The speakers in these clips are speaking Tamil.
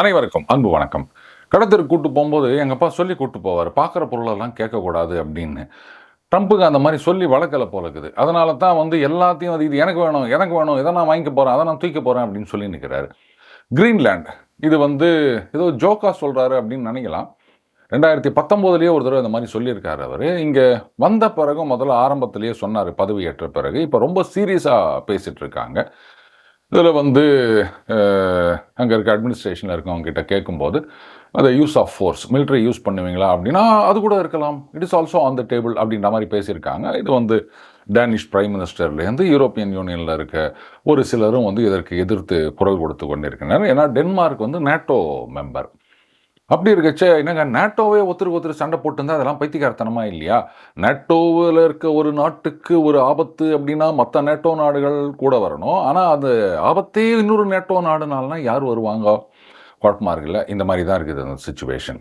அனைவருக்கும் அன்பு வணக்கம். கடத்திற்கு கூட்டு போகும்போது எங்கள் அப்பா சொல்லி கூட்டு போவார். பார்க்குற பொருளெல்லாம் கேட்கக்கூடாது அப்படின்னு. ட்ரம்ப்புக்கு அந்த மாதிரி சொல்லி வளர்க்கல போல இருக்குது. அதனால தான் வந்து எல்லாத்தையும் அது இது எனக்கு வேணும் எனக்கு வேணும் இதை நான் வாங்கிக்க போகிறேன் அதை நான் தூக்க போகிறேன் அப்படின்னு சொல்லி நிற்கிறாரு கிரீன்லேண்ட் இது வந்து ஏதோ ஜோக்கா சொல்கிறாரு அப்படின்னு நினைக்கலாம். ரெண்டாயிரத்தி பத்தொம்போதுலேயே ஒரு தடவை இந்த மாதிரி சொல்லியிருக்காரு அவர். இங்கே வந்த பிறகு முதல்ல ஆரம்பத்திலேயே சொன்னார் பதவியேற்ற பிறகு. இப்போ ரொம்ப சீரியஸாக பேசிகிட்டு இருக்காங்க. இதில் வந்து அங்கே இருக்க அட்மினிஸ்ட்ரேஷனில் இருக்கவங்ககிட்ட கேட்கும்போது அந்த use of force military use பண்ணுவீங்களா? அப்படின்னா அது கூட இருக்கலாம். It is also on the table அப்படின்ற மாதிரி பேசியிருக்காங்க. இது வந்து டேனிஷ் பிரைம் மினிஸ்டர்லேருந்து யூரோப்பியன் யூனியனில் இருக்க ஒரு சிலரும் வந்து இதற்கு எதிர்த்து குரல் கொடுத்து கொண்டிருக்கின்றனர். ஏன்னா டென்மார்க் வந்து நேட்டோ மெம்பர் அப்படி இருக்கச்சே என்னங்க நேட்டோவே ஒருத்தருக்கு ஒருத்தர் சண்டை போட்டுருந்தா அதெல்லாம் பைத்தியக்காரத்தனமா இல்லையா? நேட்டோவில் இருக்க ஒரு நாட்டுக்கு ஒரு ஆபத்து அப்படின்னா மற்ற நேட்டோ நாடுகள் கூட வரணும். ஆனால் அது ஆபத்தே இன்னொரு நேட்டோ நாடுனாலனா யார் வருவாங்க? குழப்பமாக இருக்குல்ல. இந்த மாதிரி தான் இருக்குது அந்த சுச்சுவேஷன்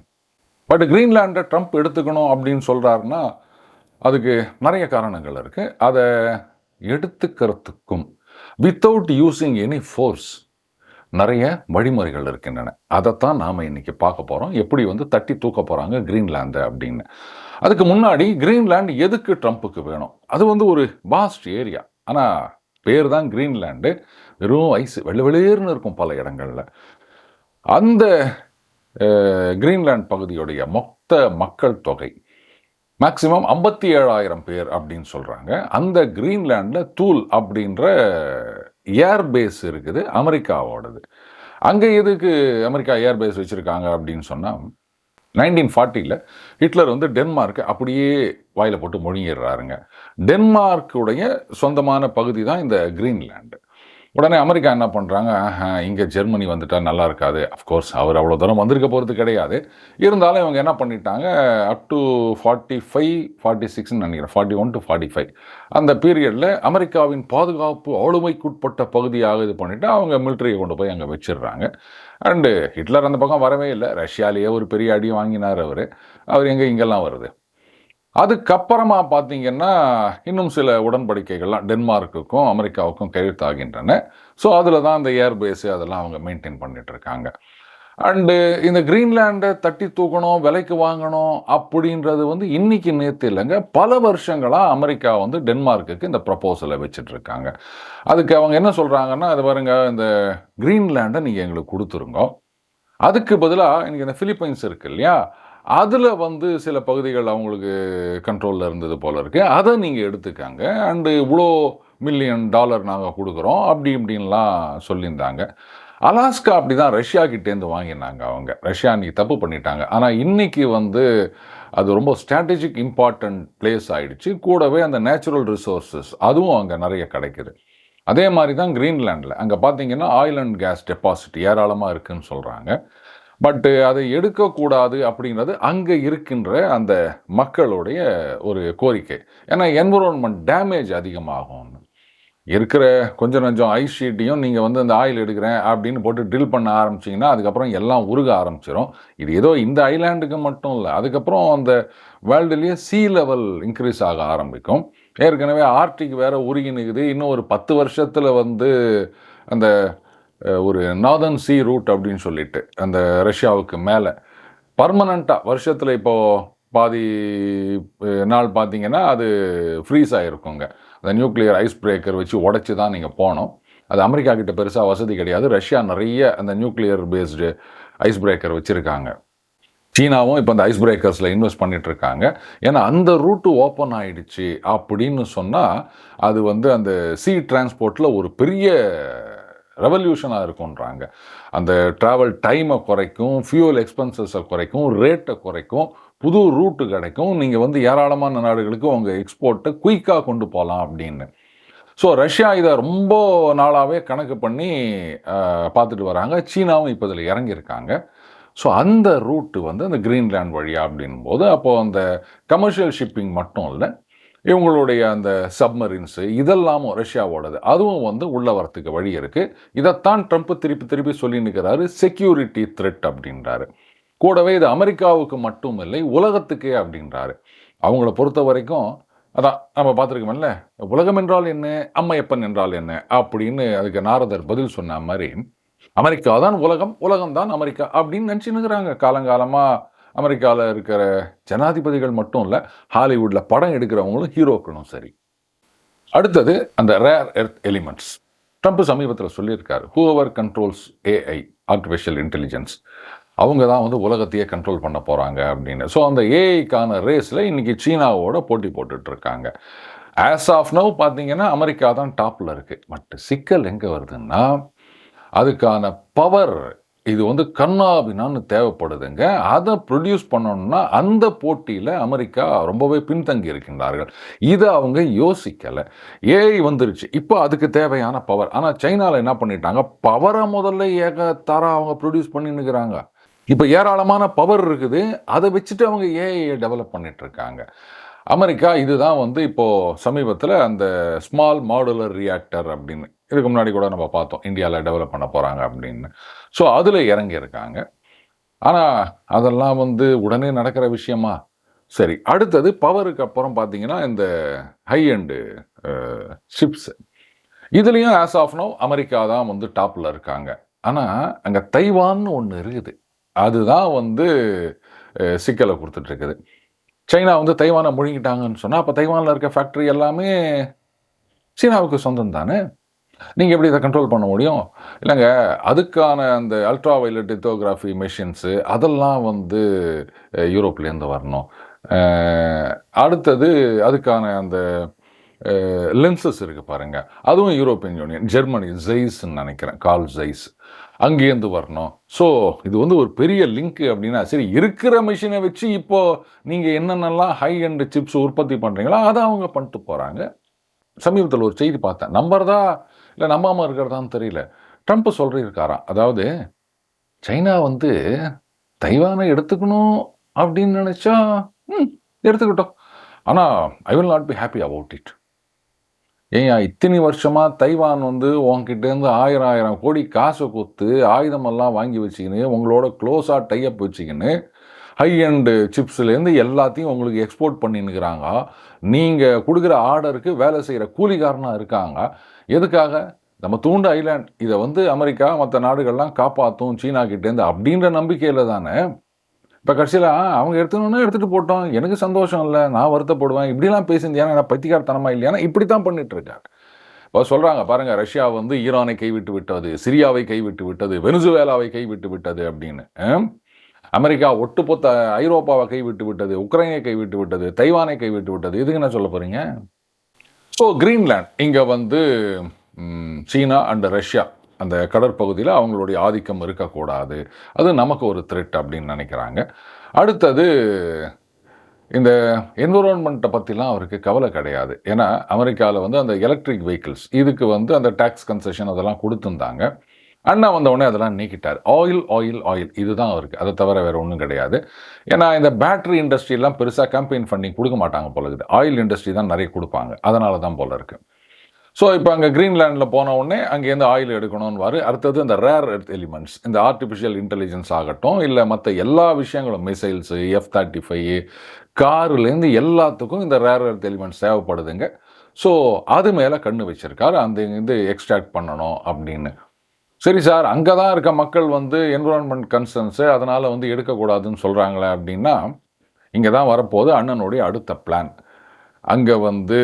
பட் கிரீன்லாண்டை ட்ரம்ப் எடுத்துக்கணும் அப்படின்னு சொல்கிறாருன்னா அதுக்கு நிறைய காரணங்கள் இருக்குது அதை எடுத்துக்கிறதுக்கும் வித்தவுட் யூஸிங் எனி ஃபோர்ஸ் நிறைய வழிமுறைகள் இருக்கின்றன. அதைத்தான் நாம் இன்றைக்கி பார்க்க போகிறோம் எப்படி வந்து தட்டி தூக்க போகிறாங்க கிரீன்லாந்து அப்படின்னு. அதுக்கு முன்னாடி கிரீன்லாந்து எதுக்கு ட்ரம்ப்புக்கு வேணும்? அது வந்து ஒரு வாஸ்ட் ஏரியா ஆனால் பேர் தான் கிரீன்லாண்டு வெறும் ஐஸ் வெள்ளை வெளியேறுன்னு இருக்கும் பல இடங்களில். அந்த அஹ், பகுதியுடைய மொத்த மக்கள் தொகை மேக்சிமம் ஐம்பத்தி ஏழாயிரம் பேர் அப்படின்னு சொல்கிறாங்க அந்த கிரீன்லாண்டில் தூல் அப்படின்ற ஏர் பேஸ் இருக்குது அமெரிக்காவோடது. அங்கே எதுக்கு அமெரிக்கா ஏர் பேஸ் வச்சுருக்காங்க அப்படின்னு சொன்னால் நைன்டீன் ஃபார்ட்டியில் ஹிட்லர் வந்து டென்மார்க்கை அப்படியே வாயில போட்டு மொழியிடுறாருங்க டென்மார்க்குடைய சொந்தமான பகுதி தான் இந்த கிரீன்லேண்டு. உடனே அமெரிக்கா என்ன பண்ணுறாங்க இங்கே ஜெர்மனி வந்துட்டால் நல்லா இருக்காது. அஃப்கோர்ஸ் அவர் அவ்வளோ தூரம் வந்திருக்க போகிறது கிடையாது. இருந்தாலும் இவங்க என்ன பண்ணிட்டாங்க? Up to forty five forty சிக்ஸ்னு நினைக்கிறேன். Forty one to forty five அந்த பீரியடில் அமெரிக்காவின் பாதுகாப்பு ஆளுமைக்குட்பட்ட பகுதியாக இது பண்ணிவிட்டு அவங்க மிலிட்டரியை கொண்டு போய் அங்கே வச்சிடுறாங்க. அண்டு ஹிட்லர் அந்த பக்கம் வரவே இல்லை. ரஷ்யாலேயே ஒரு பெரிய அடி வாங்கினார் அவர். அவர் எங்கே இங்கெல்லாம் வருது? அதுக்கப்புறமா பார்த்தீங்கன்னா இன்னும் சில உடன்படிக்கைகள்லாம் டென்மார்க்குக்கும் அமெரிக்காவுக்கும் கையெழுத்தாகின்றன. ஸோ அதில் தான் அந்த ஏர்பேஸு அதெல்லாம் அவங்க மெயின்டைன் பண்ணிகிட்ருக்காங்க இருக்காங்க அண்டு இந்த க்ரீன்லேண்டை தட்டி தூக்கணும் விலைக்கு வாங்கணும் அப்படின்றது வந்து இன்றைக்கி நேற்று இல்லைங்க. பல வருஷங்களாக அமெரிக்கா வந்து டென்மார்க்குக்கு இந்த ப்ரப்போசலை வச்சிட்ருக்காங்க. அதுக்கு அவங்க என்ன சொல்கிறாங்கன்னா அது பாருங்க இந்த க்ரீன்லேண்டை நீங்கள் எங்களுக்கு கொடுத்துருங்க. அதுக்கு பதிலாக இன்றைக்கி இந்த ஃபிலிப்பைன்ஸ் இருக்குது இல்லையா? அதில் வந்து சில பகுதிகள் அவங்களுக்கு கண்ட்ரோலில் இருந்தது போல இருக்குது அதை நீங்கள் எடுத்துக்காங்க. அண்டு இவ்வளோ மில்லியன் டாலர் நாங்கள் கொடுக்குறோம். அப்படி இப்படின்லாம் சொல்லியிருந்தாங்க. அலாஸ்கா அப்படி தான் ரஷ்யா கிட்டேருந்து வாங்கினாங்க அவங்க. ரஷ்யா அன்றைக்கி தப்பு பண்ணிட்டாங்க. ஆனால் இன்றைக்கி வந்து அது ரொம்ப ஸ்ட்ராட்டஜிக் இம்பார்ட்டன்ட் பிளேஸ் ஆகிடுச்சு கூடவே அந்த நேச்சுரல் ரிசோர்ஸஸ் அதுவும் அங்கே நிறைய கிடைக்குது. அதே மாதிரி தான் க்ரீன்லேண்டில் அங்கே பார்த்தீங்கன்னா ஆயில் அண்ட் கேஸ் டெபாசிட் ஏராளமாக இருக்குதுன்னு சொல்கிறாங்க பட்டு அதை எடுக்கக்கூடாது அப்படிங்கிறது அங்கே இருக்கின்ற அந்த மக்களுடைய ஒரு கோரிக்கை. ஏன்னா என்விரான்மெண்ட் டேமேஜ் அதிகமாகும். இருக்கிற கொஞ்சம் கொஞ்சம் ஐஸ் ஷீட்டையும் நீங்கள் வந்து அந்த ஆயில் எடுக்கிறேன் அப்படின்னு போட்டு ட்ரில் பண்ண ஆரம்பிச்சிங்கன்னா அதுக்கப்புறம் எல்லாம் உருக ஆரம்பிச்சிடும் இது ஏதோ இந்த ஐலாண்டுக்கு மட்டும் இல்லை அதுக்கப்புறம் அந்த வேர்ல்டுலேயே சீ லெவல் இன்க்ரீஸ் ஆக ஆரம்பிக்கும். ஏற்கனவே ஆர்டிக் வேறு உருகி நிற்குது இன்னும் ஒரு பத்து வருஷத்தில் வந்து அந்த ஒரு நார்தன் சி ரூட் அப்படின்னு சொல்லிட்டு அந்த ரஷ்யாவுக்கு மேலே. பர்மனண்ட்டாக வருஷத்தில் இப்போது பாதி நாள் பார்த்தீங்கன்னா அது ஃப்ரீஸ் ஆகிருக்குங்க அந்த நியூக்ளியர் ஐஸ் பிரேக்கர் வச்சு உடச்சி தான் நீங்கள் போனோம் அது அமெரிக்கா கிட்ட பெருசாக வசதி கிடையாது. ரஷ்யா நிறைய அந்த நியூக்ளியர் பேஸ்டு ஐஸ் பிரேக்கர் வச்சுருக்காங்க. சீனாவும் இப்போ அந்த ஐஸ் பிரேக்கர்ஸில் இன்வெஸ்ட் பண்ணிட்டு இருக்காங்க ஏன்னா அந்த ரூட்டு ஓப்பன் ஆகிடுச்சு அப்படின்னு சொன்னால் அது வந்து அந்த சி டிரான்ஸ்போர்ட்டில் ஒரு பெரிய ரெவல்யூஷனாக இருக்குன்றாங்க அந்த ட்ராவல் டைமை குறைக்கும் ஃபியூல் எக்ஸ்பென்சஸை குறைக்கும் ரேட்டை குறைக்கும் புது ரூட்டு கிடைக்கும். நீங்கள் வந்து ஏராளமான நாடுகளுக்கு உங்கள் எக்ஸ்போர்ட்டை குயிக்காக கொண்டு போகலாம் அப்படின்னு. ஸோ ரஷ்யா இதை ரொம்ப நாளாகவே கணக்கு பண்ணி பார்த்துட்டு வராங்க. சீனாவும் இப்போ இதில் இறங்கியிருக்காங்க. ஸோ அந்த ரூட்டு வந்து அந்த கிரீன்லேண்ட் வழியாக அப்படின் போது அப்போது அந்த கமர்ஷியல் ஷிப்பிங் மட்டும் இல்லை இவங்களுடைய அந்த சப்மரின்ஸு இதெல்லாமும் ரஷ்யாவோடது. அதுவும் வந்து உள்ள வரத்துக்கு வழி இருக்குது இதைத்தான் ட்ரம்ப் திருப்பி திருப்பி சொல்லி நிற்கிறாரு. செக்யூரிட்டி த்ரெட் அப்படின்றாரு. கூடவே இது அமெரிக்காவுக்கு மட்டும் இல்லை உலகத்துக்கே அப்படின்றாரு. அவங்கள பொறுத்த வரைக்கும் அதான் நம்ம பார்த்துருக்கோம்ல உலகம் என்றால் என்ன அம்மையப்பன் என்றால் என்ன அப்படின்னு அதுக்கு நாரதர் பதில் சொன்ன மாதிரி அமெரிக்கா தான் உலகம் உலகம் தான் அமெரிக்கா அப்படின்னு நினச்சின்னுக்குறாங்க காலங்காலமாக அமெரிக்காவில் இருக்கிற ஜனாதிபதிகள் மட்டும் இல்லை ஹாலிவுட்டில் படம் எடுக்கிறவங்களும் ஹீரோக்களும் சரி. அடுத்தது அந்த ரேர் எர்த் எலிமெண்ட்ஸ் ட்ரம்ப் சமீபத்தில் சொல்லியிருக்காரு whoever controls AI artificial intelligence அவங்க தான் வந்து உலகத்தையே கண்ட்ரோல் பண்ண போகிறாங்க அப்படின்னு. ஸோ அந்த ஏஐக்கான ரேஸில் இன்றைக்கி சீனாவோட போட்டி போட்டுட்ருக்காங்க. ஆஸ் ஆஃப் நவ் பார்த்தீங்கன்னா அமெரிக்கா தான் டாப்பில் இருக்குது பட் சிக்கல் எங்கே வருதுன்னா அதுக்கான பவர் இது வந்து கண்ணாபினான்னு தேவைப்படுதுங்க. அதை ப்ரொடியூஸ் பண்ணணும்னா அந்த போட்டியில் அமெரிக்கா ரொம்பவே பின்தங்கி இருக்கின்றார்கள். இதை அவங்க யோசிக்கலை. ஏஐ வந்துருச்சு. இப்போ அதுக்கு தேவையான பவர் ஆனால் சைனாவில் என்ன பண்ணிட்டாங்க? பவரை முதல்ல ஏக தர அவங்க ப்ரொடியூஸ் பண்ணின்னுக்கிறாங்க. இப்போ ஏராளமான பவர் இருக்குது. அதை வச்சுட்டு அவங்க ஏஐயை டெவலப் பண்ணிட்டு இருக்காங்க. அமெரிக்கா இதுதான் வந்து இப்போது சமீபத்தில் அந்த ஸ்மால் மாடுலர் ரியாக்டர் அப்படின்னு இதுக்கு முன்னாடி கூட நம்ம பார்த்தோம் இந்தியாவில் டெவலப் பண்ண போகிறாங்க அப்படின்னு. ஸோ அதில் இறங்கியிருக்காங்க ஆனால் அதெல்லாம் வந்து உடனே நடக்கிற விஷயமா? சரி அடுத்தது பவருக்கு அப்புறம் பார்த்தீங்கன்னா இந்த ஹை அண்டு ஷிப்ஸ் இதுலேயும் ஆஸ் ஆஃப் நோ அமெரிக்கா தான் வந்து டாப்பில் இருக்காங்க. ஆனால் அங்கே தைவான்னு ஒன்று இருக்குது. அதுதான் வந்து சிக்கலை கொடுத்துட்ருக்குது சைனா வந்து தைவானை முழுங்கிட்டாங்கன்னு சொன்னால் அப்போ தைவானில் இருக்க ஃபேக்ட்ரி எல்லாமே சீனாவுக்கு சொந்தம் தானே நீங்கள் எப்படி இதை கண்ட்ரோல் பண்ண முடியும்? இல்லைங்க அதுக்கான அந்த அல்ட்ரா வயலட் லித்தோகிராஃபி மெஷின்ஸு அதெல்லாம் வந்து யூரோப்லேருந்து வரணும். அடுத்தது அதுக்கான அந்த லென்சஸ் இருக்குது பாருங்கள் அதுவும் யூரோப்பியன் யூனியன் ஜெர்மனி ஜெய்ஸ்ன்னு நினைக்கிறேன் கால் ஜெய்ஸ் அங்கேருந்து வரணும். ஸோ இது வந்து ஒரு பெரிய லிங்க் அப்படின்னா சரி இருக்கிற மிஷினை வச்சு இப்போ நீங்கள் என்னென்னலாம் ஹை அண்ட் சிப்ஸ் உற்பத்தி பண்ணுறீங்களோ அதை அவங்க பண்ணிட்டு போகிறாங்க சமீபத்தில் ஒரு செய்தி பார்த்தேன். நம்புறதா? இல்லை நம்பாமல் இருக்கிறதான்னு தெரியல. ட்ரம்ப் சொல்லியிருக்காராம். அதாவது சைனா வந்து தைவானை எடுத்துக்கணும் அப்படின்னு நினச்சா ம் எடுத்துக்கிட்டோம். ஆனால் I will not be happy about it ஏன் இத்தனை வருஷமாக தைவான் வந்து உங்ககிட்டேருந்து ஆயிரம் ஆயிரம் கோடி காசை கொடுத்து ஆயுதமெல்லாம் வாங்கி வச்சுக்கின்னு உங்களோட க்ளோஸாக டைப் வச்சுக்கின்னு ஹை அண்டு சிப்ஸ்லேருந்து எல்லாத்தையும் உங்களுக்கு எக்ஸ்போர்ட் பண்ணின்னுக்கிறாங்க. நீங்கள் கொடுக்குற ஆர்டருக்கு வேலை செய்கிற கூலிகாரனாக இருக்காங்க. எதுக்காக? நம்ம தூண்டு ஐலாண்ட் இதை வந்து அமெரிக்கா மற்ற நாடுகள்லாம் காப்பாற்றும் சீனா கிட்டேருந்து அப்படின்ற நம்பிக்கையில் தானே இப்போ கடைசியில் அவங்க எடுத்துக்கணும்னா எடுத்துகிட்டு போட்டோம். எனக்கு சந்தோஷம் இல்லை. நான் வருத்தப்படுவேன். இப்படிலாம் பேசியிருந்தேன் நான் பத்திகாரத்தனமாக இல்லையானா இப்படி தான் பண்ணிட்டுருக்கார் இப்போ சொல்கிறாங்க பாருங்கள் ரஷ்யா வந்து ஈரானை கைவிட்டு விட்டது சிரியாவை கைவிட்டு விட்டது வெனிசுவேலாவை கைவிட்டு விட்டது அப்படின்னு. அமெரிக்கா ஒட்டுமொத்த ஐரோப்பாவை கைவிட்டு விட்டது உக்ரைனை கைவிட்டு விட்டது தைவானை கைவிட்டு விட்டது. இதுக்கு என்ன சொல்ல போகிறீங்க ஸோ கிரீன்லேண்ட் இங்கே வந்து சீனா அண்ட் ரஷ்யா அந்த கடற்பகுதியில் அவங்களுடைய ஆதிக்கம் இருக்கக்கூடாது. அது நமக்கு ஒரு த்ரெட் அப்படின்னு நினைக்கிறாங்க. அடுத்தது இந்த என்விரான்மெண்ட்டை பற்றிலாம் அவருக்கு கவலை கிடையாது. ஏன்னா அமெரிக்காவில் வந்து அந்த எலக்ட்ரிக் வெஹிக்கிள்ஸ் இதுக்கு வந்து அந்த டேக்ஸ் கன்செஷன் அதெல்லாம் கொடுத்துருந்தாங்க. அண்ணா வந்த உடனே அதெல்லாம் நீக்கிட்டார். ஆயில் ஆயில் ஆயில் இதுதான் அவருக்கு. அதை தவிர வேறு ஒன்றும் கிடையாது. ஏன்னா இந்த பேட்டரி இண்டஸ்ட்ரியெல்லாம் பெருசாக கேம்பெயின் ஃபண்டிங் கொடுக்க மாட்டாங்க போல இருக்குது. ஆயில் இண்டஸ்ட்ரி தான் நிறைய கொடுப்பாங்க. அதனால தான் போல இருக்குது ஸோ இப்போ அங்கே க்ரீன்லேண்டில் போன உடனே அங்கேருந்து ஆயில் எடுக்கணும்னு அடுத்தது இந்த ரேர் எர்த் எலிமெண்ட்ஸ் இந்த ஆர்டிஃபிஷியல் இன்டெலிஜென்ஸ் ஆகட்டும் இல்லை மற்ற எல்லா விஷயங்களும் மிசைல்ஸு எஃப் தேர்ட்டி ஃபைவ் காருலேருந்து எல்லாத்துக்கும் இந்த ரேர் எர்த் எலிமெண்ட்ஸ் தேவைப்படுதுங்க. ஸோ அது மேலே கண்ணு வச்சுருக்காரு. அந்த இது எக்ஸ்ட்ராக்ட் பண்ணணும் அப்படின்னு. சரி சார் அங்கே தான் இருக்க மக்கள் வந்து என்விரான்மெண்ட் கன்சர்ன்ஸு அதனால் வந்து எடுக்கக்கூடாதுன்னு சொல்கிறாங்களே அப்படின்னா இங்கே தான் வரப்போகுது அண்ணனுடைய அடுத்த பிளான் அங்கே வந்து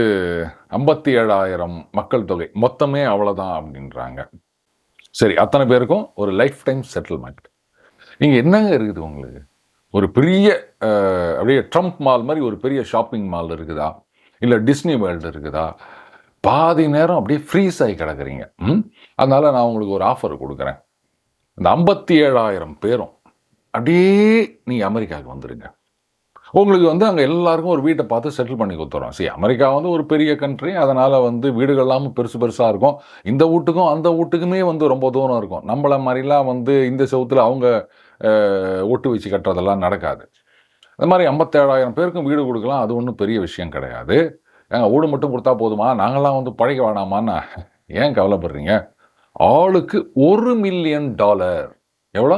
ஐம்பத்தி ஏழாயிரம் மக்கள் தொகை. மொத்தமே அவ்வளோதான் அப்படின்றாங்க. சரி அத்தனை பேருக்கும் ஒரு லைஃப் டைம் செட்டில்மெண்ட் இங்கே என்னங்க இருக்குது உங்களுக்கு? ஒரு பெரிய அப்படியே ட்ரம்ப் மால் மாதிரி ஒரு பெரிய ஷாப்பிங் மால் இருக்குதா? இல்லை டிஸ்னி வேர்ல்டு இருக்குதா? பாதி நேரம் அப்படியே ஃப்ரீஸ் ஆகி கிடக்குறீங்க. ம்? அதனால் நான் உங்களுக்கு ஒரு ஆஃபர் கொடுக்குறேன். இந்த ஐம்பத்தி ஏழாயிரம் பேரும் அப்படியே நீங்கள் அமெரிக்காவுக்கு வந்துடுங்க உங்களுக்கு வந்து அங்கே எல்லாருக்கும் ஒரு வீட்டை பார்த்து செட்டில் பண்ணி கொடுத்துறோம். சரி அமெரிக்கா வந்து ஒரு பெரிய கண்ட்ரி அதனால் வந்து வீடுகள் இல்லாமல் பெருசு பெருசாக இருக்கும். இந்த வீட்டுக்கும் அந்த வீட்டுக்குமே வந்து ரொம்ப தூரம் இருக்கும். நம்மள மாதிரிலாம் வந்து இந்த செவுத்தில் அவங்க ஒட்டு வச்சு கட்டுறதெல்லாம் நடக்காது. அது மாதிரி ஐம்பத்தேழாயிரம் பேருக்கும் வீடு கொடுக்கலாம் அது ஒன்றும் பெரிய விஷயம் கிடையாது. ஏங்க வீடு மட்டும் கொடுத்தா போதுமா? நாங்களாம் வந்து பழைக்க வேணாமான்னு ஏன் கவலைப்படுறீங்க? ஆளுக்கு ஒரு மில்லியன் டாலர் எவ்வளோ?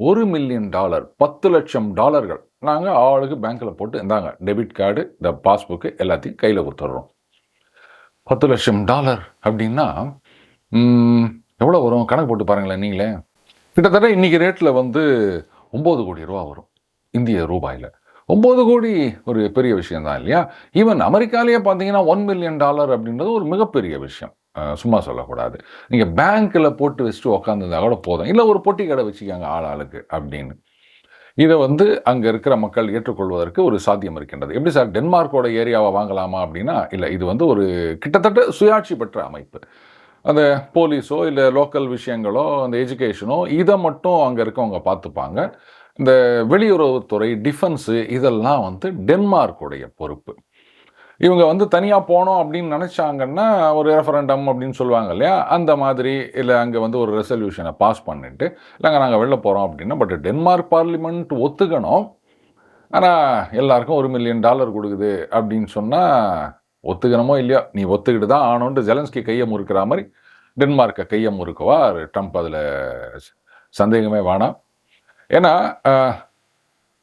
ஒரு மில்லியன் டாலர் பத்து லட்சம் டாலர்கள் நாங்கள் ஆளுக்கு பேங்க்கில் போட்டு இந்தாங்க டெபிட் கார்டு இந்த பாஸ்புக்கு எல்லாத்தையும் கையில் கொடுத்துட்றோம். பத்து லட்சம் டாலர் அப்படின்னா எவ்வளோ வரும்? கணக்கு போட்டு பாருங்களேன் நீங்களே. கிட்டத்தட்ட இன்றைக்கி ரேட்டில் வந்து ஒம்பது கோடி ரூபா வரும் இந்திய ரூபாயில். ஒம்பது கோடி ஒரு பெரிய விஷயம் தான் இல்லையா? ஈவன் அமெரிக்காலேயே பார்த்தீங்கன்னா ஒன் மில்லியன் டாலர் அப்படின்றது ஒரு மிகப்பெரிய விஷயம். சும்மா சொல்லக்கூடாது. நீங்கள் பேங்க்கில் போட்டு வச்சுட்டு உக்காந்துருந்தா கூட போதும். இல்லை ஒரு பொட்டி கடை வச்சுக்கோங்க ஆள் ஆளுக்கு அப்படின்னு. இதை வந்து அங்கே இருக்கிற மக்கள் ஏற்றுக்கொள்வதற்கு ஒரு சாத்தியம் இருக்கின்றது. எப்படி சார்? டென்மார்க்கோட ஏரியாவை வாங்கலாமா அப்படின்னா இல்லை இது வந்து ஒரு கிட்டத்தட்ட சுயாட்சி பெற்ற அமைப்பு. அந்த போலீஸோ இல்லை லோக்கல் விஷயங்களோ அந்த எஜுகேஷனோ இதை மட்டும் அங்கே இருக்கவங்க பார்த்துப்பாங்க. இந்த வெளியுறவுத்துறை டிஃபென்ஸு இதெல்லாம் வந்து டென்மார்க்குடைய பொறுப்பு. இவங்க வந்து தனியாக போனோம் அப்படின்னு நினச்சாங்கன்னா ஒரு ரெஃபரண்டம் அப்படின்னு சொல்லுவாங்க இல்லையா? அந்த மாதிரி இல்லை அங்கே வந்து ஒரு ரெசல்யூஷனை பாஸ் பண்ணிட்டு இல்லைங்க நாங்கள் வெளில போகிறோம் அப்படின்னா பட் டென்மார்க் பார்லிமெண்ட் ஒத்துக்கணும். ஆனால் எல்லாருக்கும் ஒரு மில்லியன் டாலர் கொடுக்குது அப்படின்னு சொன்னால் ஒத்துக்கணுமோ இல்லையோ? நீ ஒத்துக்கிட்டு தான் ஆனோன்ட்டு ஜெலன்ஸ்கி கையை முறுக்கிற மாதிரி டென்மார்க்கை கையை முறுக்குவா ட்ரம்ப் அதில் சந்தேகமே வேணாம். ஏன்னா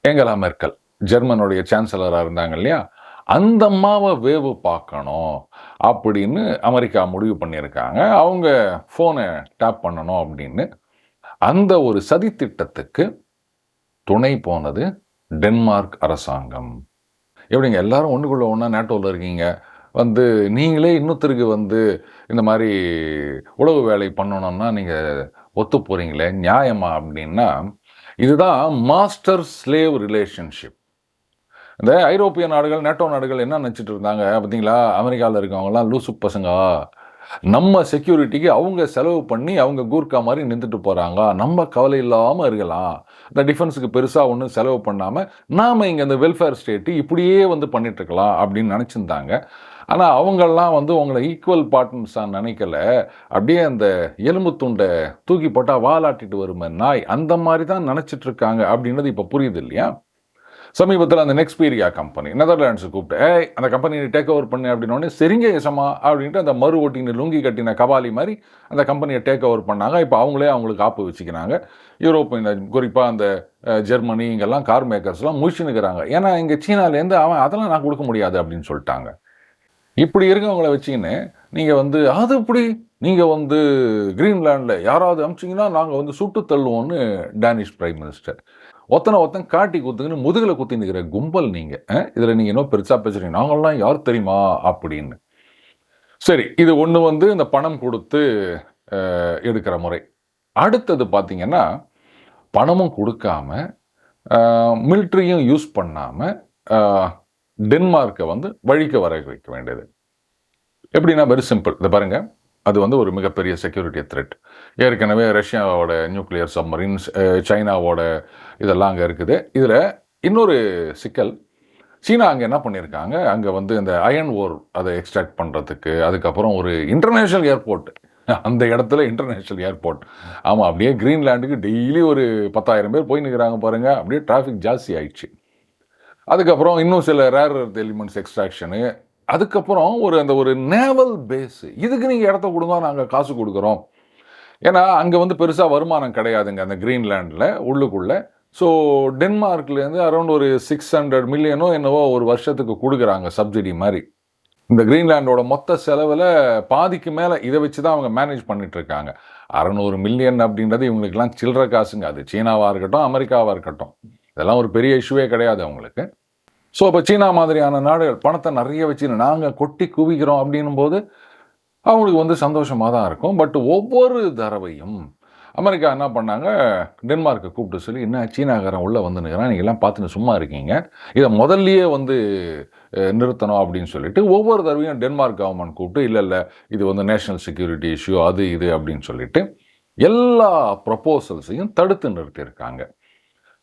எங்கலா ஏங்கலா மெர்க்கல் ஜெர்மனுடைய சான்சலராக இருந்தாங்க இல்லையா? அந்த அம்மாவை வேவு பார்க்கணும் அப்படின்னு அமெரிக்கா முடிவு பண்ணியிருக்காங்க. அவங்க ஃபோனை டேப் பண்ணணும் அப்படின்னு. அந்த ஒரு சதித்திட்டத்துக்கு துணை போனது டென்மார்க் அரசாங்கம். எப்படிங்க? எல்லாரும் ஒன்றுக்குள்ள ஒன்றா நேட்டோவில் இருக்கீங்க. வந்து நீங்களே இன்னொருத்தருக்கு வந்து இந்த மாதிரி உளவு வேலை பண்ணணும்னா நீங்கள் ஒத்து போகிறீங்களே நியாயமா அப்படின்னா இதுதான் மாஸ்டர் ஸ்லேவ் ரிலேஷன்ஷிப் இந்த ஐரோப்பிய நாடுகள் நேட்டோ நாடுகள் என்ன நினச்சிட்டு இருந்தாங்க? பார்த்தீங்களா? அமெரிக்காவில் இருக்கவங்கலாம் லூசு பசங்க. நம்ம செக்யூரிட்டிக்கு அவங்க செலவு பண்ணி அவங்க கூர்க்கா மாதிரி நின்றுட்டு போகிறாங்க நம்ம கவலை இல்லாமல் இருக்கலாம். இந்த டிஃபென்ஸுக்கு பெருசாக ஒன்றும் செலவு பண்ணாமல் நாம் இங்கே இந்த வெல்ஃபேர் ஸ்டேட்டு இப்படியே வந்து பண்ணிட்டுருக்கலாம் அப்படின்னு நினச்சிருந்தாங்க. ஆனால் அவங்கெல்லாம் வந்து உங்களை ஈக்குவல் பார்ட்னர்ஸாக நினைக்கல. அப்படியே அந்த எலும்பு துண்டை தூக்கி போட்டால் வாலாட்டிட்டு வருமே நாய். அந்த மாதிரி தான் நினச்சிட்டு இருக்காங்க அப்படின்றது இப்போ புரியுது இல்லையா? சமீபத்தில் அந்த நெக்ஸ்பீரியா கம்பெனி நெதர்லாண்ட்ஸை கூப்பிட்டு ஏய் அந்த கம்பெனியை டேக் ஓவர் பண்ணு அப்படின்னோடனே சரிங்க எசமா அப்படின்ட்டு அந்த மறு ஒட்டின லுங்கி கட்டின கபாலி மாதிரி அந்த கம்பெனியை டேக் ஓவர் பண்ணாங்க. இப்போ அவங்களே அவங்களுக்கு ஆப்பு வச்சுக்கிறாங்க. யூரோப்பின் குறிப்பாக அந்த ஜெர்மனி இங்கெல்லாம் கார் மேக்கர்ஸ்லாம் முழிச்சுன்னுக்கிறாங்க. ஏன்னா இங்கே சீனாலேருந்து அவன் அதெல்லாம் நான் கொடுக்க முடியாது அப்படின்னு சொல்லிட்டாங்க. இப்படி இருக்கவங்கள வச்சுக்கின்னு நீங்கள் வந்து அது இப்படி நீங்கள் வந்து கிரீன்லேண்டில் யாராவது அமிச்சிங்கன்னா நாங்கள் வந்து சுட்டு தள்ளுவோம்னு டேனிஷ் பிரைம் மினிஸ்டர் ஒத்தனை ஒத்தன் காட்டி குத்துங்கன்னு முதுகில் குத்தி நிற்கிற கும்பல் நீங்கள் இதில் நீங்கள் இன்னும் பெருசாக பேசுகிறீங்க நாங்களாம் யார் தெரியுமா? அப்படின்னு. சரி இது ஒன்று வந்து இந்த பணம் கொடுத்து எடுக்கிற முறை. அடுத்தது பார்த்தீங்கன்னா பணமும் கொடுக்காம மிலிட்ரியும் யூஸ் பண்ணாமல் டென்மார்க்கை வந்து வழிக்க வர வைக்க வேண்டியது. எப்படின்னா வெரி சிம்பிள் இதை பாருங்கள் அது வந்து ஒரு மிகப்பெரிய செக்யூரிட்டி த்ரெட் ஏற்கனவே ரஷ்யாவோட நியூக்ளியர் சப்மரீன்ஸ் சைனாவோட இதெல்லாம் அங்கே இருக்குது. இதில் இன்னொரு சிக்கல் சீனா அங்கே என்ன பண்ணியிருக்காங்க அங்கே வந்து இந்த அயன் ஓர் அதை எக்ஸ்ட்ராக்ட் பண்ணுறதுக்கு அதுக்கப்புறம் ஒரு இன்டர்நேஷ்னல் ஏர்போர்ட் அந்த இடத்துல இன்டர்நேஷ்னல் ஏர்போர்ட் ஆமாம் அப்படியே க்ரீன்லாண்டுக்கு டெய்லி ஒரு பத்தாயிரம் பேர் போய் நிற்கிறாங்க பாருங்க. அப்படியே டிராஃபிக் ஜாஸ்தி ஆயிடுச்சு. அதுக்கப்புறம் இன்னும் சில ரேர் எலிமெண்ட்ஸ் எக்ஸ்ட்ராக்ஷனு அதுக்கப்புறம் ஒரு அந்த ஒரு நேவல் பேஸு இதுக்கு நீங்கள் இடத்த கொடுங்க நாங்கள் காசு கொடுக்குறோம். ஏன்னா அங்கே வந்து பெருசாக வருமானம் கிடையாதுங்க அந்த க்ரீன்லேண்டில் உள்ளுக்குள்ளே. ஸோ டென்மார்க்லேருந்து அரௌண்ட் ஒரு சிக்ஸ் ஹண்ட்ரட் மில்லியனோ என்னவோ ஒரு வருஷத்துக்கு கொடுக்குறாங்க சப்சிடி மாதிரி. இந்த க்ரீன்லேண்டோட மொத்த செலவில் பாதிக்கு மேலே இதை வச்சு தான் அவங்க மேனேஜ் பண்ணிகிட்ருக்காங்க அறநூறு மில்லியன் அப்படின்றது இவங்களுக்கெல்லாம் சில்லற காசுங்க. அது சீனாவாக இருக்கட்டும் அமெரிக்காவாக இருக்கட்டும். இதெல்லாம் ஒரு பெரிய இஷ்யூவே கிடையாது அவங்களுக்கு. ஸோ இப்போ சீனா மாதிரியான நாடுகள் பணத்தை நிறைய வச்சு நாங்கள் கொட்டி குவிக்கிறோம் அப்படின்னும் போது அவங்களுக்கு வந்து சந்தோஷமாக தான் இருக்கும். பட் ஒவ்வொரு தடவையும் அமெரிக்கா என்ன பண்ணாங்க? டென்மார்க்கை கூப்பிட்டு சொல்லி என்ன சீனாக்காரன் உள்ளே வந்து நிற்கிறான் எல்லாம் பார்த்துன்னு சும்மா இருக்கீங்க. இதை முதல்லையே வந்து நிறுத்தணும் அப்படின்னு சொல்லிட்டு ஒவ்வொரு தடவையும் டென்மார்க் கவர்மெண்ட் கூப்பிட்டு இல்லை இல்லை இது வந்து நேஷனல் செக்யூரிட்டி இஷ்யூ அது இது அப்படின்னு சொல்லிட்டு எல்லா ப்ரப்போசல்ஸையும் தடுத்து நிறுத்தியிருக்காங்க.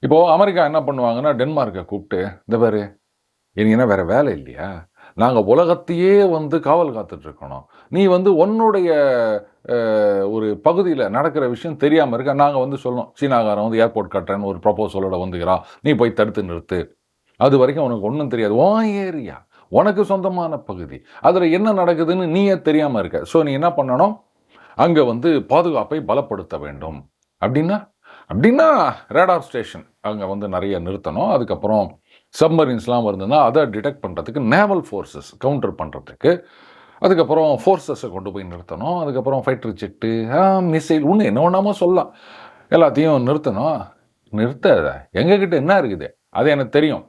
இப்போது அமெரிக்கா என்ன பண்ணுவாங்கன்னா டென்மார்க்கை கூப்பிட்டு இந்த பாரு எனக்கு என்ன வேறு வேலை இல்லையா? நாங்கள் உலகத்தையே வந்து காவல் காத்துட்ருக்கணும். நீ வந்து உன்னுடைய ஒரு பகுதியில் நடக்கிற விஷயம் தெரியாமல் இருக்க நாங்கள் வந்து சொல்லணும் சீனாகாரன் வந்து ஏர்போர்ட் கட்டுறேன்னு ஒரு ப்ரப்போசலோட வந்துக்கிறான் நீ போய் தடுத்து நிறுத்து. அது வரைக்கும் உனக்கு ஒன்றும் தெரியாது. உன் ஏரியா உனக்கு சொந்தமான பகுதி. அதில் என்ன நடக்குதுன்னு நீயே தெரியாமல் இருக்க. ஸோ நீ என்ன பண்ணணும்? அங்கே வந்து பாதுகாப்பை பலப்படுத்த வேண்டும். அப்படின்னா அப்படின்னா ரேடார் ஸ்டேஷன் அங்கே வந்து நிறைய நிறுத்தணும். அதுக்கப்புறம் சப்மரீன்ஸ்லாம் வருதுன்னா அதை டிடெக்ட் பண்ணுறதுக்கு நேவல் ஃபோர்ஸஸ் கவுண்டர் பண்ணுறதுக்கு அதுக்கப்புறம் ஃபோர்ஸஸை கொண்டு போய் நிறுத்தணும். அதுக்கப்புறம் ஃபைட்டர் ஜெட்டு மிசைல் ஒன்று என்ன ஒன்றாமோ சொல்லலாம். எல்லாத்தையும் நிறுத்தணும். நிறுத்த எங்ககிட்ட என்ன இருக்குது? அது எனக்கு தெரியும்.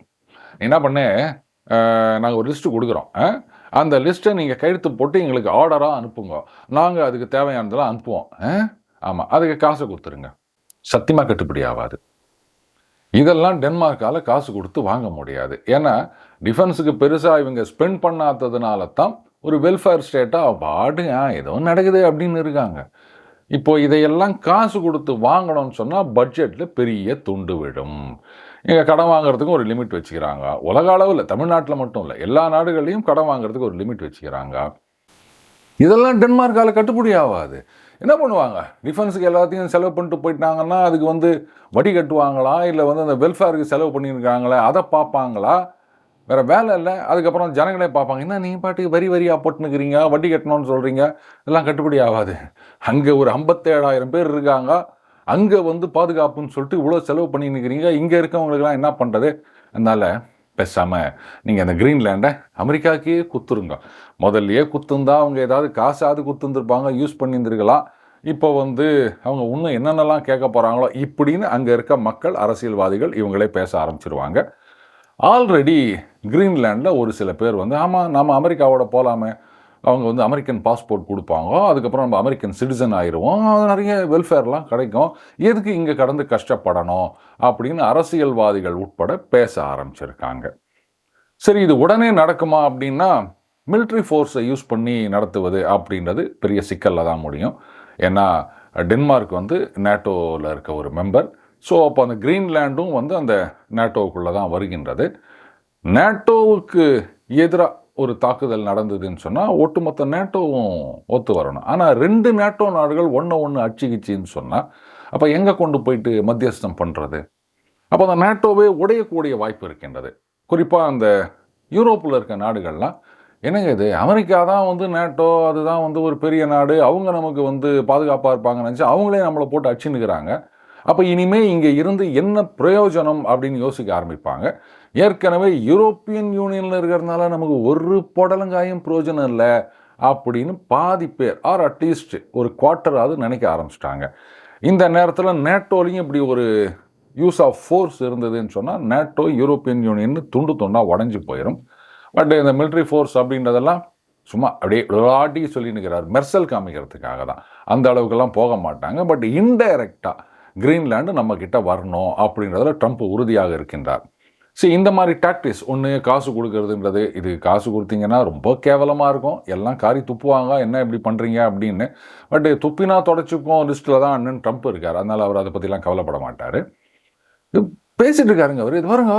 என்ன பண்ணு நாங்கள் ஒரு லிஸ்ட்டு கொடுக்குறோம். ஆ? அந்த லிஸ்ட்டை நீங்கள் கையெழுத்து போட்டு எங்களுக்கு ஆர்டராக அனுப்புங்க. நாங்கள் அதுக்கு தேவையானதெல்லாம் அனுப்புவோம். ஆமாம் அதுக்கு காசை கொடுத்துருங்க. சத்தியமாக கட்டுப்படி ஆகாது. இதெல்லாம் டென்மார்க்கால் காசு கொடுத்து வாங்க முடியாது. ஏன்னா டிஃபென்ஸுக்கு பெருசாக இவங்க ஸ்பெண்ட் பண்ணாததுனால தான் ஒரு வெல்ஃபேர் ஸ்டேட்டாக பாடு ஏதோ நடக்குது அப்படின்னு இருக்காங்க. இப்போ இதையெல்லாம் காசு கொடுத்து வாங்கணும்னு சொன்னால் பட்ஜெட்டில் பெரிய துண்டு விடும். இங்கே கடன் வாங்குறதுக்கும் ஒரு லிமிட் வச்சுக்கிறாங்க. உலக அளவில் தமிழ்நாட்டில் மட்டும் இல்லை எல்லா நாடுகளையும் கடன் வாங்குறதுக்கு ஒரு லிமிட் வச்சுக்கிறாங்க. இதெல்லாம் டென்மார்க்கால் கட்டுப்படி ஆகாது. என்ன பண்ணுவாங்க? டிஃபென்ஸுக்கு எல்லாத்தையும் செலவு பண்ணிட்டு போயிட்டாங்கன்னா அதுக்கு வந்து வட்டி கட்டுவாங்களா? இல்லை வந்து அந்த வெல்ஃபேருக்கு செலவு பண்ணியிருக்காங்களே அதை பார்ப்பாங்களா? வேறு வேலை இல்லை. அதுக்கப்புறம் ஜனங்களே பார்ப்பாங்க என்ன நீங்கள் பாட்டுக்கு வரி வரியாக போட்டுனுக்கிறீங்க? வட்டி கட்டணும்னு சொல்கிறீங்க இதெல்லாம் கட்டுப்படி ஆகாது. அங்கே ஒரு ஐம்பத்தேழாயிரம் பேர் இருக்காங்க. அங்கே வந்து பாதுகாப்புன்னு சொல்லிட்டு இவ்வளோ செலவு பண்ணின்னு இங்கே இருக்கவங்களுக்கெல்லாம் என்ன பண்ணுறது அதனால் பேசாமல் நீங்கள் அந்த கிரீன்லேண்டை அமெரிக்காவுக்கே குத்துருங்க. முதல்லையே குத்துந்தா அவங்க ஏதாவது காசாவது குத்துந்துருப்பாங்க யூஸ் பண்ணியிருந்திருக்கலாம். இப்போ வந்து அவங்க இன்னும் என்னென்னலாம் கேட்க போகிறாங்களோ இப்படின்னு அங்கே இருக்க மக்கள் அரசியல்வாதிகள் இவங்களே பேச ஆரம்பிச்சிருவாங்க. ஆல்ரெடி கிரீன்லேண்டில் ஒரு சில பேர் வந்து ஆமாம் நம்ம அமெரிக்காவோட போகலாமே அவங்க வந்து அமெரிக்கன் பாஸ்போர்ட் கொடுப்பாங்க. அதுக்கப்புறம் நம்ம அமெரிக்கன் சிட்டிசன் ஆயிடுவோம் அது நிறைய வெல்ஃபேர்லாம் கிடைக்கும். எதுக்கு இங்கே கடந்து கஷ்டப்படணும்? அப்படின்னு அரசியல்வாதிகள் உட்பட பேச ஆரம்பிச்சிருக்காங்க. சரி இது உடனே நடக்குமா அப்படின்னா மிலிட்ரி ஃபோர்ஸை யூஸ் பண்ணி நடத்துவது அப்படின்றது பெரிய சிக்கலில் தான் முடியும். ஏன்னா டென்மார்க் வந்து நேட்டோவில் இருக்க ஒரு மெம்பர் ஸோ அப்போ அந்த கிரீன்லேண்டும் வந்து அந்த நேட்டோவுக்குள்ளே தான் வருகின்றது. நேட்டோவுக்கு எதிராக ஒரு தாக்குதல் நடந்ததுன்னு சொன்னால் ஒட்டுமொத்த நேட்டோவும் ஒத்து வரணும். ஆனால் ரெண்டு நேட்டோ நாடுகள் ஒன்று ஒன்று அச்சுகிச்சின்னு சொன்னால் அப்போ எங்கே கொண்டு போயிட்டு மத்தியஸ்தம் பண்ணுறது அப்போ அந்த நேட்டோவே உடையக்கூடிய வாய்ப்பு இருக்கின்றது. குறிப்பாக அந்த யூரோப்பில் இருக்க நாடுகள்லாம் என்னங்க இது? அமெரிக்கா தான் வந்து நேட்டோ அதுதான் வந்து ஒரு பெரிய நாடு. அவங்க நமக்கு வந்து பாதுகாப்பாக இருப்பாங்கன்னு நினச்சி அவங்களே நம்மளை போட்டு அடிச்சுன்னுக்கிறாங்க. அப்போ இனிமேல் இங்கே இருந்து என்ன பிரயோஜனம் அப்படின்னு யோசிக்க ஆரம்பிப்பாங்க. ஏற்கனவே யூரோப்பியன் யூனியனில் இருக்கிறதுனால நமக்கு ஒரு புடலங்காயும் பிரயோஜனம் இல்லை அப்படின்னு பாதி பேர் ஆர் அட்லீஸ்ட் ஒரு குவார்ட்டராவது நினைக்க ஆரம்பிச்சிட்டாங்க. இந்த நேரத்தில் நேட்டோலையும் இப்படி ஒரு யூஸ் ஆஃப் ஃபோர்ஸ் இருந்ததுன்னு சொன்னால் நேட்டோ யூரோப்பியன் யூனியன் துண்டு துண்டாக உடஞ்சி போயிடும் பட் இந்த மிலிட்ரி ஃபோர்ஸ் அப்படின்றதெல்லாம் சும்மா அப்படியே விளையாட்டி சொல்லினுக்கிறார் மெர்சல் காமிக்கிறதுக்காக தான் அந்த அளவுக்கெல்லாம் போக மாட்டாங்க. பட் இன்டைரக்டாக கிரீன்லாண்டு நம்மக்கிட்ட வரணும் அப்படின்றதில் ட்ரம்ப் உறுதியாக இருக்கின்றார். சரி இந்த மாதிரி டாக்டிஸ் ஒன்று காசு கொடுக்கறதுன்றது இது காசு கொடுத்தீங்கன்னா ரொம்ப கேவலமாக இருக்கும். எல்லாம் காரி துப்புவாங்க. என்ன இப்படி பண்ணுறீங்க அப்படின்னு. பட் துப்பினா தொடச்சிக்கும் லிஸ்ட்டில் தான் அண்ணன் ட்ரம்ப் இருக்கார். அதனால் அவர் அதை பற்றிலாம் கவலைப்பட மாட்டார். பேசிகிட்டு இருக்காருங்க அவர். இது பாருங்க.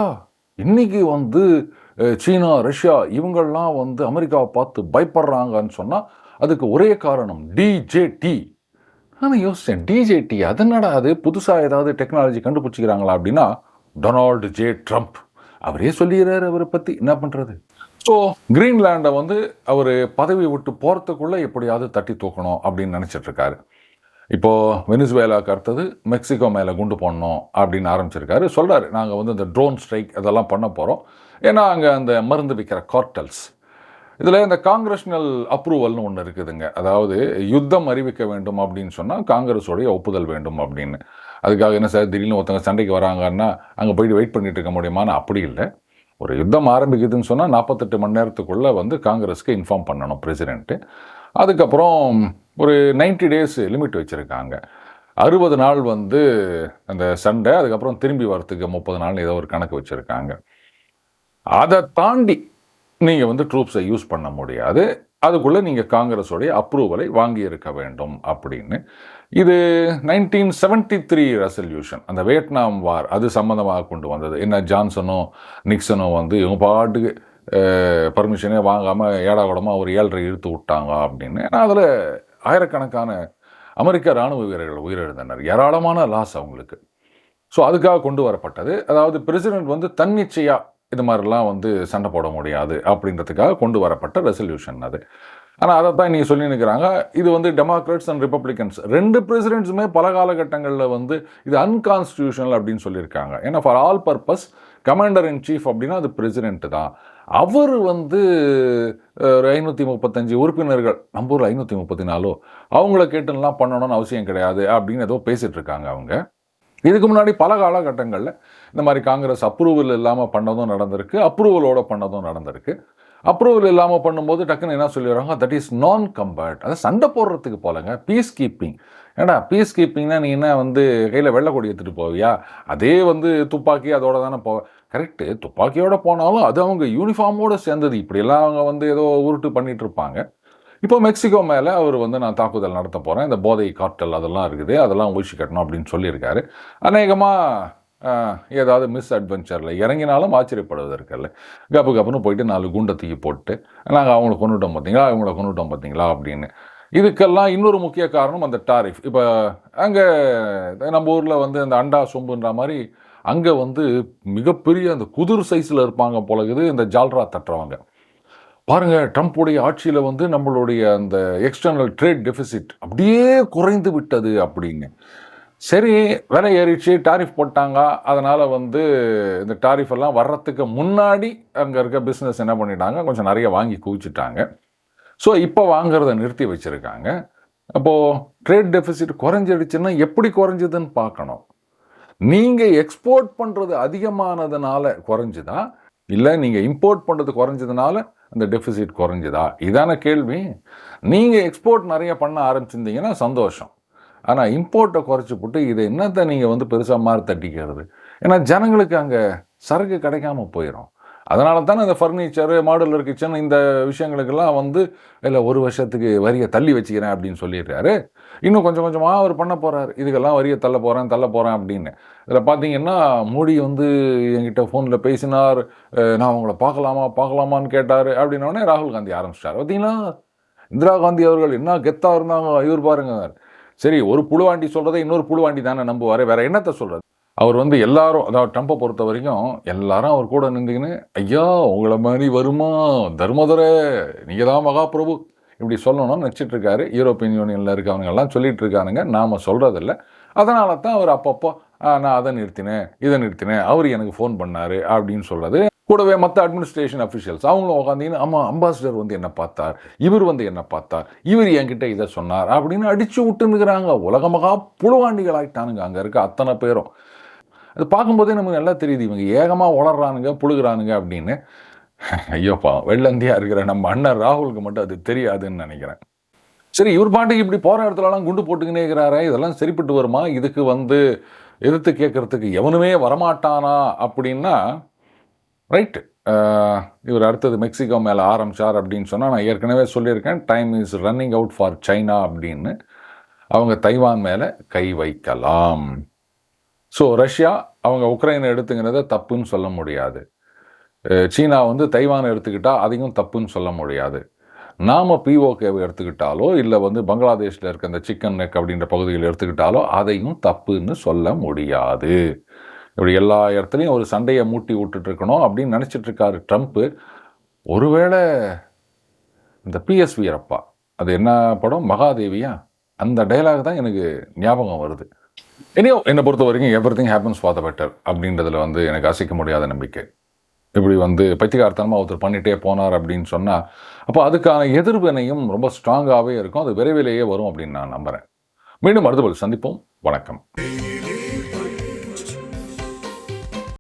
இன்றைக்கி வந்து சீனா ரஷ்யா இவங்கெல்லாம் வந்து அமெரிக்காவை பார்த்து பயப்படுறாங்கன்னு சொன்னால் அதுக்கு ஒரே காரணம் டிஜேடி நான் யோசித்தேன் டிஜேடி அதனடா அது? புதுசாக ஏதாவது டெக்னாலஜி கண்டுபிடிச்சிக்கிறாங்களா அப்படின்னா டொனால்டு ஜே ட்ரம்ப் அவரே சொல்லிடுறாரு அவரை பற்றி என்ன பண்ணுறது ஸோ கிரீன்லாண்டை வந்து அவர் பதவி விட்டு போகிறதுக்குள்ளே எப்படியாவது தட்டி தூக்கணும் அப்படின்னு நினச்சிட்ருக்காரு இப்போது வெனிசுவேலாவுக்கு அடுத்தது மெக்சிகோ மேலே குண்டு போடணும் அப்படின்னு ஆரம்பிச்சிருக்காரு. சொல்கிறாரு நாங்கள் வந்து இந்த ட்ரோன் ஸ்ட்ரைக் இதெல்லாம் பண்ண போகிறோம் ஏன்னா அங்கே அந்த மருந்து விற்கிற கார்டல்ஸ் இதில் இந்த காங்கிரஸ்னல் அப்ரூவல்னு ஒன்று இருக்குதுங்க. அதாவது யுத்தம் அறிவிக்க வேண்டும் அப்படின்னு சொன்னால் காங்கிரஸோடைய ஒப்புதல் வேண்டும் அப்படின்னு. அதுக்காக என்ன சார் திடீர்னு ஒருத்தவங்க சண்டைக்கு வராங்கன்னா அங்கே போயிட்டு வெயிட் பண்ணிட்டு இருக்க முடியுமான்னு அப்படி இல்லை. ஒரு யுத்தம் ஆரம்பிக்குதுன்னு சொன்னால் நாற்பத்தெட்டு மணி நேரத்துக்குள்ளே வந்து காங்கிரஸ்க்கு இன்ஃபார்ம் பண்ணணும் பிரசிடென்ட்டு அதுக்கப்புறம் ஒரு 90 டேஸ் லிமிட் வச்சுருக்காங்க. அறுபது நாள் வந்து அந்த சண்டை அதுக்கப்புறம் திரும்பி வரத்துக்கு முப்பது நாள் ஏதோ ஒரு கணக்கு வச்சுருக்காங்க. அதை தாண்டி நீங்கள் வந்து ட்ரூப்ஸை யூஸ் பண்ண முடியாது. அதுக்குள்ளே நீங்கள் காங்கிரஸோடைய அப்ரூவலை வாங்கி இருக்க வேண்டும் அப்படின்னு. இது நைன்டீன் செவன்டி த்ரீ ரெசல்யூஷன் அந்த வியட்நாம் வார் அது சம்மந்தமாக கொண்டு வந்தது. என்ன ஜான்சனோ நிக்சனோ வந்து இவங்க பாட்டுக்கு பர்மிஷனே வாங்காமல் ஏடாகூடமாக ஒரு ஏழரை இழுத்து விட்டாங்க அப்படின்னு. ஏன்னா அதில் ஆயிரக்கணக்கான அமெரிக்க இராணுவ வீரர்கள் உயிரிழந்தனர். ஏராளமான லாஸ் அவங்களுக்கு. ஸோ அதுக்காக கொண்டு வரப்பட்டது. அதாவது பிரசிடென்ட் வந்து தன்னிச்சையாக இது மாதிரிலாம் வந்து சண்டை போட முடியாது அப்படின்றதுக்காக கொண்டு வரப்பட்ட ரெசல்யூஷன் அது. ஆனால் அதை தான் நீங்கள் சொல்லி நிற்கிறாங்க இது வந்து டெமோக்ராட்ஸ் அண்ட் ரிப்பப்ளிகன்ஸ் ரெண்டு பிரசிடென்ட்ஸுமே பல காலகட்டங்களில் வந்து இது அன்கான்ஸ்டியூஷனல் அப்படின்னு சொல்லியிருக்காங்க. ஏன்னா for all purpose commander in chief அப்படின்னா அது பிரசிடென்ட் தான். அவர் வந்து ஒரு ஐநூற்றி முப்பத்தஞ்சு உறுப்பினர்கள். நம்ம ஊரில் ஐநூற்றி முப்பத்தி நாலோ? அவங்கள கேட்டுலாம் பண்ணணும்னு அவசியம் கிடையாது அப்படின்னு ஏதோ பேசிகிட்டு இருக்காங்க அவங்க. இதுக்கு முன்னாடி பல காலகட்டங்களில் இந்த மாதிரி காங்கிரஸ் அப்ரூவல் இல்லாமல் பண்ணதும் நடந்திருக்கு அப்ரூவலோட பண்ணதும் நடந்திருக்கு. அப்ரூவல் இல்லாமல் பண்ணும்போது டக்குன்னு என்ன சொல்லிடுறாங்க? தட் இஸ் நான் கம்பர்ட் அதை சண்டை போடுறதுக்கு போலங்க. பீஸ் கீப்பிங் ஏடா பீஸ் கீப்பிங்னா நீ என்ன வந்து கையில் வெள்ளை கொடி எடுத்துகிட்டு போவியா? அதே வந்து துப்பாக்கி அதோட தானே போ கரெக்டு துப்பாக்கியோடு போனாலும் அது அவங்க யூனிஃபார்மோடு சேர்ந்தது. இப்படியெல்லாம் அவங்க வந்து ஏதோ உருட்டு பண்ணிகிட்டு இருப்பாங்க இப்போ மெக்சிகோ மேலே அவர் வந்து நான் தாக்குதல் நடத்த போகிறேன் இந்த போதை கார்டல் அதெல்லாம் இருக்குது. அதெல்லாம் ஒழிச்சு கட்டணும் அப்படின்னு சொல்லியிருக்காரு. அநேகமாக ஏதாவது மிஸ் அட்வென்ச்சரில் இறங்கினாலும் ஆச்சரியப்படுவதற்கில்ல. கப்பு கப்புன்னு போயிட்டு நாலு குண்டை தூக்கி போட்டு நாங்கள் அவங்கள கொண்டுட்டோம் பார்த்தீங்களா? அவங்கள கொண்டுட்டோம் பார்த்தீங்களா? அப்படின்னு. இதுக்கெல்லாம் இன்னொரு முக்கிய காரணம் அந்த டாரிஃப் இப்போ அங்கே நம்ம ஊரில் வந்து அந்த அண்டா சொம்புன்ற மாதிரி அங்கே வந்து மிகப்பெரிய அந்த குதிர் சைஸில் இருப்பாங்க போலகுது இந்த ஜால்ரா தட்டுறவங்க. பாருங்கள் ட்ரம்ப்புடைய ஆட்சியில் வந்து நம்மளுடைய அந்த எக்ஸ்டர்னல் ட்ரேட் டெபிசிட் அப்படியே குறைந்து விட்டது அப்படின்னு. சரி விலை ஏறிச்சு டாரிஃப் போட்டாங்க. அதனால் வந்து இந்த டாரிஃப் எல்லாம் வர்றதுக்கு முன்னாடி அங்கே இருக்க பிஸ்னஸ் என்ன பண்ணிட்டாங்க? கொஞ்சம் நிறைய வாங்கி குவிச்சிட்டாங்க. ஸோ இப்போ வாங்குறத நிறுத்தி வச்சுருக்காங்க. அப்போது ட்ரேட் டெபிசிட் குறைஞ்சிடுச்சுன்னா எப்படி குறைஞ்சதுன்னு பார்க்கணும். நீங்கள் எக்ஸ்போர்ட் பண்ணுறது அதிகமானதுனால குறைஞ்சுதா? இல்லை நீங்கள் இம்போர்ட் பண்ணுறது குறைஞ்சதுனால அந்த டெஃபிசிட் குறைஞ்சுதா? இதான கேள்வி. நீங்கள் எக்ஸ்போர்ட் நிறைய பண்ண ஆரம்பிச்சிருந்தீங்கன்னா சந்தோஷம். ஆனால் இம்போர்ட்டை குறைச்சி போட்டு இதை என்னத்தை நீங்கள் வந்து பெருசாக மாறி தட்டிக்கிறது ஏன்னா ஜனங்களுக்கு அங்கே சரக்கு கிடைக்காம போயிடும் அதனால தானே இந்த ஃபர்னிச்சரு மாடுலர் கிச்சன் இந்த விஷயங்களுக்கெல்லாம் வந்து இல்லை ஒரு வருஷத்துக்கு வரியை தள்ளி வச்சுக்கிறேன் அப்படின்னு சொல்லிடுறாரு. இன்னும் கொஞ்சம் கொஞ்சமாக அவர் பண்ண போகிறார் இதுக்கெல்லாம் வரியை தள்ள போகிறேன் தள்ள போகிறேன் அப்படின்னு. இதில் பார்த்தீங்கன்னா மோடி வந்து என்கிட்ட ஃபோனில் பேசினார். நான் உங்களை பார்க்கலாமா பார்க்கலாமான்னு கேட்டார். அப்படின்னோடனே ராகுல் காந்தி ஆரம்பிச்சிட்டார். பார்த்தீங்கன்னா இந்திரா காந்தி அவர்கள் என்ன கெத்தாக இருந்தாங்க? இவர் பாருங்க. சரி ஒரு புழுவாண்டி சொல்கிறத இன்னொரு புழுவாண்டி தானே நம்புவார். வேறு என்னத்தை சொல்கிறது அவர் வந்து எல்லாரும் அதாவது ட்ரம்ப்பை பொறுத்த வரைக்கும் எல்லாரும் அவர் கூட நின்றுக்கின்னு ஐயா உங்களை மாதிரி வருமா? தர்மதுரை நீங்கள் தான் மகாபிரபு. இப்படி சொல்லணும்னு நினச்சிட்டு இருக்காரு யூரோப்பியன் யூனியனில் இருக்கவங்கெல்லாம் சொல்லிட்டு இருக்கானுங்க நாம் சொல்கிறதில்ல அதனால தான் அவர் அப்பப்போ நான் அதை நிறுத்தினேன் இதை நிறுத்தினேன் அவர் எனக்கு ஃபோன் பண்ணார் அப்படின்னு சொல்கிறது கூடவே மற்ற அட்மினிஸ்ட்ரேஷன் அஃபிஷியல்ஸ் அவங்களும் உட்காந்தீங்கன்னா ஆமாம் அம்பாசிடர் வந்து என்ன பார்த்தார் இவர் வந்து என்ன பார்த்தார் இவர் என்கிட்ட இதை சொன்னார் அப்படின்னு அடித்து விட்டுனுக்குறாங்க உலகமாக புழுவாண்டிகள் ஆயிட்டானுங்க அங்கே இருக்க அத்தனை பேரும். அது பார்க்கும்போதே நமக்கு நல்லா தெரியுது. இவங்க ஏகமாக உளறானுங்க புழுகிறானுங்க அப்படின்னு. ஐயோப்பா வெள்ளந்தியாக இருக்கிற நம்ம அண்ணன் ராகுலுக்கு மட்டும் அது தெரியாதுன்னு நினைக்கிறேன். சரி இவர் பாட்டுக்கு இப்படி போகிற இடத்துலலாம் குண்டு போட்டுக்கினே இருக்கிறாரே இதெல்லாம் சரிப்பட்டு வருமா? இதுக்கு வந்து எதிர்த்து கேட்கறதுக்கு எவனுமே வரமாட்டானா அப்படின்னா ரைட்டு. இவர் அடுத்தது மெக்சிகோ மேலே ஆரம்பிச்சார் அப்படின்னு சொன்னால் நான் ஏற்கனவே சொல்லியிருக்கேன் time is running out for China அப்படின்னு. அவங்க தைவான் மேலே கை வைக்கலாம். ஸோ ரஷ்யா அவங்க உக்ரைனை எடுத்துங்கிறத தப்புன்னு சொல்ல முடியாது. சீனா வந்து தைவானை எடுத்துக்கிட்டால் அதையும் தப்புன்னு சொல்ல முடியாது. நாம் பிஓகேவை எடுத்துக்கிட்டாலோ இல்லை வந்து பங்களாதேஷில் இருக்க அந்த சிக்கன் நெக் அப்படின்ற பகுதியில் எடுத்துக்கிட்டாலோ அதையும் தப்புன்னு சொல்ல முடியாது. இப்படி எல்லா இடத்துலையும் ஒரு சண்டையை மூட்டி விட்டுட்ருக்கணும் அப்படின்னு நினச்சிட்ருக்காரு ட்ரம்ப்பு ஒருவேளை இந்த பிஎஸ் வீரப்பா அது என்ன படம்? மகாதேவியா? அந்த டைலாக் தான் எனக்கு ஞாபகம் வருது. இனியோ என்னை பொறுத்த வரைக்கும் everything happens for the better அப்படின்றதுல வந்து எனக்கு அசைக்க முடியாத நம்பிக்கை. இப்படி வந்து பைத்தியகார்த்தனமாக ஒருத்தர் பண்ணிகிட்டே போனார் அப்படின்னு சொன்னால் அப்போ அதுக்கான எதிர்வினையும் ரொம்ப ஸ்ட்ராங்காகவே இருக்கும். அது விரைவிலேயே வரும் அப்படின்னு நான் நம்புகிறேன் மீண்டும் அடுத்த சந்திப்போம். வணக்கம்.